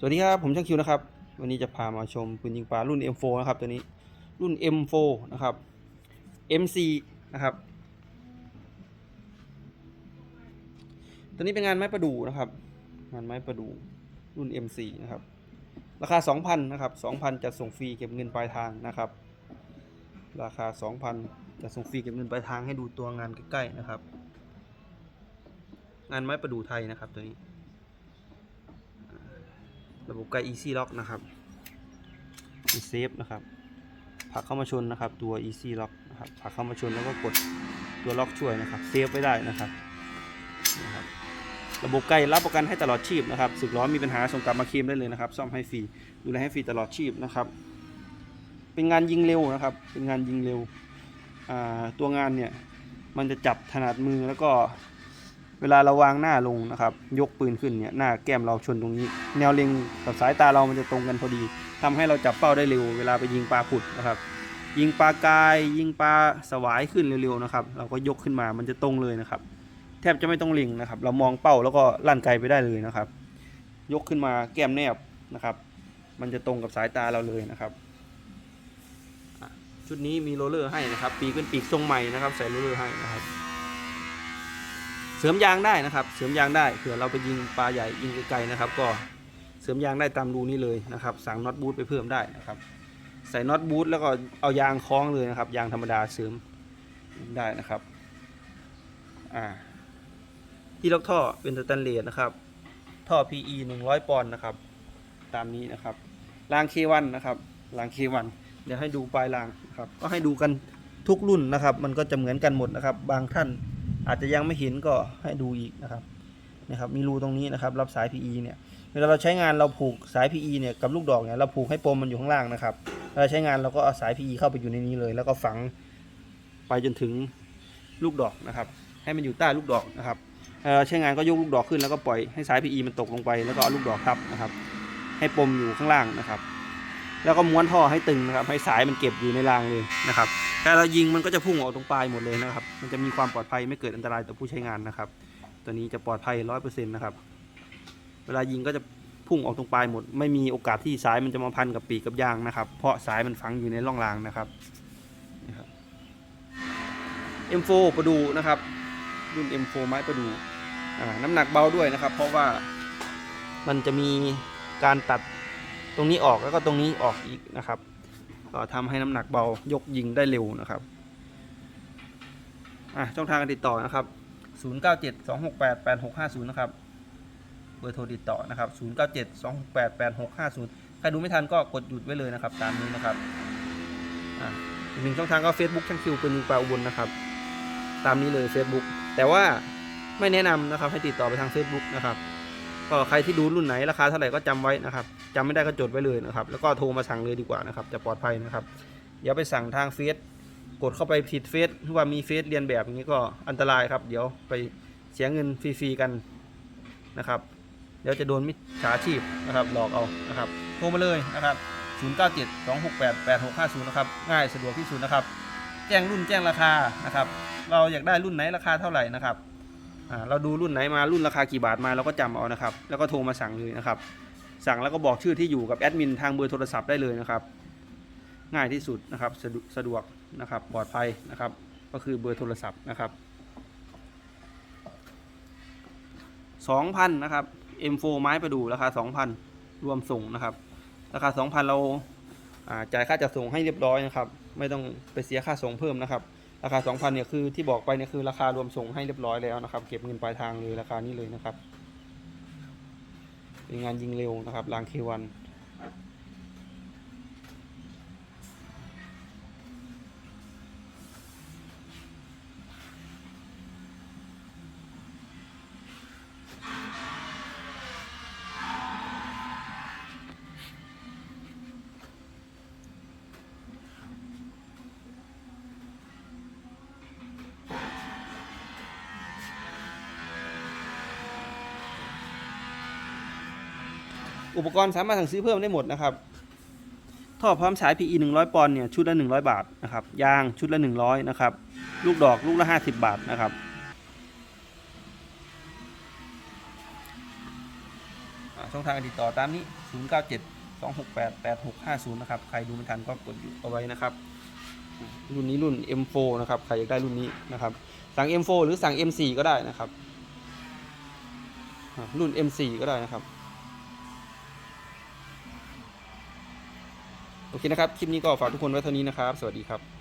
สวัสดีครับ ผมช่างคิวนะครับ วันนี้จะพามาชมปืนยิงปลารุ่น M4 นะครับตัวนี้รุ่น M4 นะครับ MC นะครับ ตัวนี้เป็นงานไม้ประดู่นะครับ งานไม้ประดู่รุ่น M4 นะครับ ราคา 2,000นะครับ2,000จะส่งฟรีเก็บเงินปลายทางนะครับ ราคา 2,000จะส่งฟรีเก็บเงินปลายทางให้ดูตัวงานใกล้ๆนะครับ งานไม้ประดู่ไทยนะครับตัวนี้ บบไก Easy Lock นะครับมีเซฟนะครับผลักเข้ามาชนนะครับ ตัว Easy Lock นะครับผลักเข้ามาชนแล้วก็กดตัวล็อกช่วยนะครับเซฟไว้ได้นะครับนะครับ ระบบไกรับประกันให้ตลอดชีพนะครับสึกล้อมีปัญหาส่งกลับมาเคลมได้เลยนะครับ ซ่อมให้ฟรีดูแลให้ฟรีตลอดชีพนะครับ เป็นงานยิงเร็วนะครับ เป็นงานยิงเร็วตัวงานเนี่ยมันจะจับถนัดมือแล้วก็ เวลาเราวางหน้าลงนะครับ ยกปืนขึ้นเนี่ยหน้าแก้มเราชนตรงนี้ แนวเล็งกับสายตาเรามันจะตรงกันพอดีทำให้เราจับเป้าได้เร็ว เวลาไปยิงปลาผุดนะครับ ยิงปลากาย ยิงปลาสวายขึ้นเร็วๆนะครับ เราก็ยกขึ้นมามันจะตรงเลยนะครับ แทบจะไม่ต้องเล็งนะครับ เรามองเป้าแล้วก็ลั่นไกลไปได้เลยนะครับ ยกขึ้นมาแก้มแนบนะครับ มันจะตรงกับสายตาเราเลยนะครับชุดนี้มีโรลเลอร์ให้นะครับ ปีกเป็นปีกทรงใหม่นะครับ ใส่โรลเลอร์ให้นะครับ เสริมยางได้นะครับ เสริมยางได้เผื่อเราไปยิงปลาใหญ่ยิงไกลๆนะครับ ก็เสริมยางได้ตามรูนี้เลยนะครับ สั่งน็อตบูทไปเพิ่มได้นะครับ ใส่น็อตบูทแล้วก็เอายางคล้องเลยนะครับ ยางธรรมดาเสริมได้นะครับอ่าที่ล็อกท่อเป็นสแตนเลสนะครับ ท่อ PE 100 ปอนด์นะครับ ตามนี้นะครับราง K1 นะครับราง K1 เดี๋ยวให้ดูปลายรางครับ ก็ให้ดูกันทุกรุ่นนะครับ มันก็จะเหมือนกันหมดนะครับ บางท่าน อาจจะยังไม่เห็นก็ให้ดูอีกนะครับนะครับมีรูตรงนี้นะครับรับสาย PE เนี่ยเวลาเราใช้งานเราผูกสาย PE เนี่ยกับลูกดอกเนี่ยเราผูกให้ปมมันอยู่ข้างล่างนะครับเวลาใช้งานเราก็เอาสาย PE เข้าไปอยู่ในนี้เลย แล้วก็ฝังไปจนถึงลูกดอกนะครับ ให้มันอยู่ใต้ลูกดอกนะครับเวลาใช้งานก็ยกลูกดอกขึ้นแล้วก็ปล่อยให้สาย PE มันตกลงไปแล้วก็เอาลูกดอกทับนะครับ ให้ปมอยู่ข้างล่างนะครับ แล้วก็ม้วนท่อให้ตึงนะครับ ให้สายมันเก็บอยู่ในรางเลยนะครับถ้าเรายิงมันก็จะพุ่งออกตรงปลายหมดเลยนะครับ มันจะมีความปลอดภัยไม่เกิดอันตรายต่อผู้ใช้งานนะครับ ตัวนี้จะปลอดภัยร้อยเปอร์เซ็นต์นะครับ เวลายิงก็จะพุ่งออกตรงปลายหมด ไม่มีโอกาสที่สายมันจะมาพันกับปีกกับยางนะครับ เพราะสายมันฝังอยู่ในร่องรางนะครับนี่ครับ M4 ประดูนะครับรุ่น M4 ไม้ประดูน้ำหนักเบาด้วยนะครับ เพราะว่ามันจะมีการตัด ตรงนี้ออกแล้วก็ตรงนี้ออกอีกนะครับก็ทำให้น้ำหนักเบายกยิงได้เร็วนะครับอะช่องทางการติดต่อนะครับ 0972688650 นะครับ เบอร์โทรติดต่อนะครับ 0972688650 ใครดูไม่ทันก็กดหยุดไว้เลยนะครับ ตามนี้นะครับอะอีกหนึ่งช่องทางก็ Facebook ช่างคิวเป็นปลาอุบลนะครับ ตามนี้เลย Facebook แต่ว่าไม่แนะนำนะครับให้ติดต่อไปทาง Facebook นะครับ ก็ใครที่ดูรุ่นไหนราคาเท่าไหร่ก็จำไว้นะครับ จำไม่ได้ก็จดไว้เลยนะครับ แล้วก็โทรมาสั่งเลยดีกว่านะครับ จะปลอดภัยนะครับ อย่าไปสั่งทางเฟซกดเข้าไปผิดเฟซหรือว่ามีเฟซเรียนแบบอย่างนี้ก็อันตรายครับ เดี๋ยวไปเสียเงินฟรีๆกันนะครับ เดี๋ยวจะโดนมิจฉาชีพนะครับ หลอกเอานะครับ โทรมาเลยนะครับ 097 268 8650 นะครับ ง่ายสะดวกที่สุดนะครับ แจ้งรุ่นแจ้งราคานะครับ เราอยากได้รุ่นไหนราคาเท่าไหร่นะครับเราดูรุ่นไหนมารุ่นราคากี่บาทมาเราก็จำเอานะครับ แล้วก็โทรมาสั่งเลยนะครับ สั่งแล้วก็บอกชื่อที่อยู่กับแอดมินทางเบอร์โทรศัพท์ได้เลยนะครับ ง่ายที่สุดนะครับสะดวสะดวกนะครับปลอดภัยนะครับ ก็คือเบอร์โทรศัพท์นะครับ2,000นะครับ M4 ไม้ประดูราคา 2,000 รวมส่งนะครับ ราคา 2,000 เราาจ่ายค่าจัดส่งให้เรียบร้อยนะครับ ไม่ต้องไปเสียค่าส่งเพิ่มนะครับ ราคา 2,000เนี่ยคือที่บอกไปเนี่ยคือราคารวมส่งให้เรียบร้อยแล้วนะครับ เก็บเงินปลายทางเลยราคานี้เลยนะครับ เป็นงานยิงเร็วนะครับรางเควัน อุปกรณ์สามารถสั่งซื้อเพิ่มได้หมดนะครับ ท่อพร้อมสาย PE 100 ปอนด์เนี่ยชุดละ 100 บาทนะครับ ยางชุดละ 100 นะครับ ลูกดอกลูกละ 50 บาทนะครับ ช่องทางการติดต่อตามนี้ 0 9 7 2 6 8 8 6 5 0 นะครับ ใครดูไม่ทันก็กดอยู่เอาไว้นะครับ รุ่นนี้รุ่น M4 นะครับ ใครอยากได้รุ่นนี้นะครับ สั่ง M4 หรือสั่ง M4 ก็ได้นะครับอ่ารุ่น M4 ก็ได้นะครับ โอเคนะครับ คลิปนี้ก็ฝากทุกคนไว้เท่านี้นะครับ สวัสดีครับ